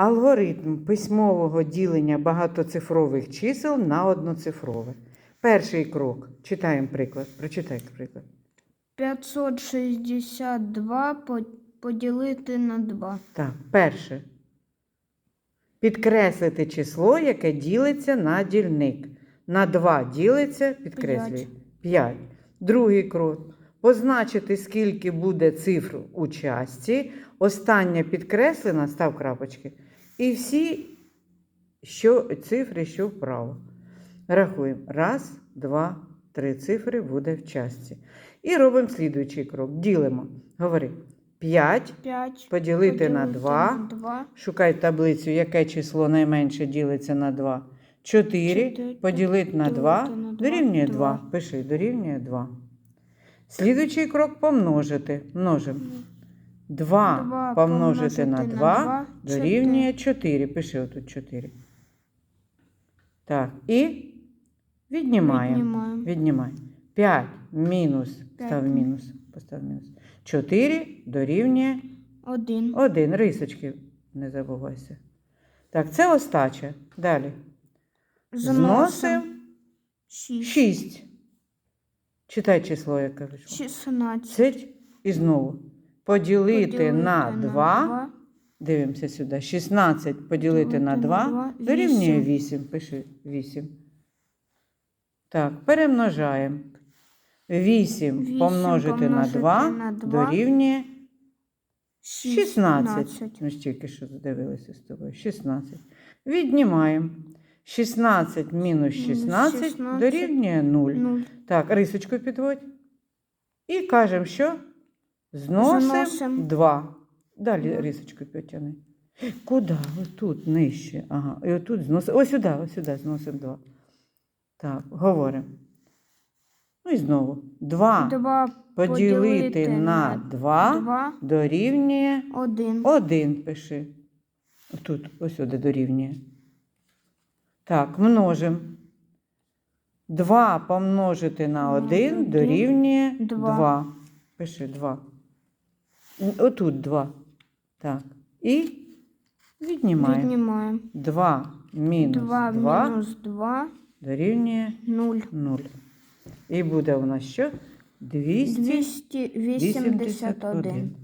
Алгоритм письмового ділення багатоцифрових чисел на одноцифрове. Перший крок. Читаємо приклад. Прочитай приклад. 562 поділити на 2. Так, перше. Підкреслити число, яке ділиться на дільник. На 2 ділиться, підкреслюй. 5. Другий крок. Позначити, скільки буде цифр у часті. Остання підкреслена, став крапочки. І всі що, цифри, що вправо. Рахуємо. Раз, два, три цифри буде в часті. І робимо слідуючий крок. Ділимо. Говори. 5 5 поділити на 2. 2. Шукай таблицю, яке число найменше ділиться на 2. 4 Чотири поділити на 2 на два. дорівнює 2. Два. Пиши, дорівнює 2. Слідуючий крок помножити. Множимо. 2 Два помножити на помножити на 2 дорівнює 4. Пиши отут 4. Так, і віднімаємо. Віднімаємо. Віднімай. 5 мінус, став мінус, постав мінус. 4 дорівнює 1. один, рисочки, не забувайся. Так, це остача. Далі. Зносимо 6. 6. Читай число, яке вийшло. 16. 10 і знову. Поділити, Поділити на 2. Дивимося сюди. 16 поділити на Поділити 2. на два. Дорівнює Вісім. 8. Пиши 8. Так, перемножаємо. 8 Вісім помножити на 2 на два. дорівнює 16. 16. Ми ж тільки що дивилися з тобою. 16. Віднімаємо. 16 мінус 16 16 дорівнює 0. 0. Так, рисочку підводь. І кажемо, що зносимо Зносимо. 2. Далі рисочку підтягни. Куди? Отут нижче. Ага. І отут зносимо. Ось сюди, ось сюди зносимо 2. Так, говоримо. Ну і знову. 2 2 поділити на 2 2. дорівнює 1. 1 пиши. Тут, ось сюди дорівнює. Так, множимо. 2 помножити на На 1 дорівнює 2. Пиши 2. Отут 2. Так. І віднімаємо. Віднімаємо. 2 мінус 2 2 мінус 2. дорівнює 0. 0. І буде у нас що? 281. 281.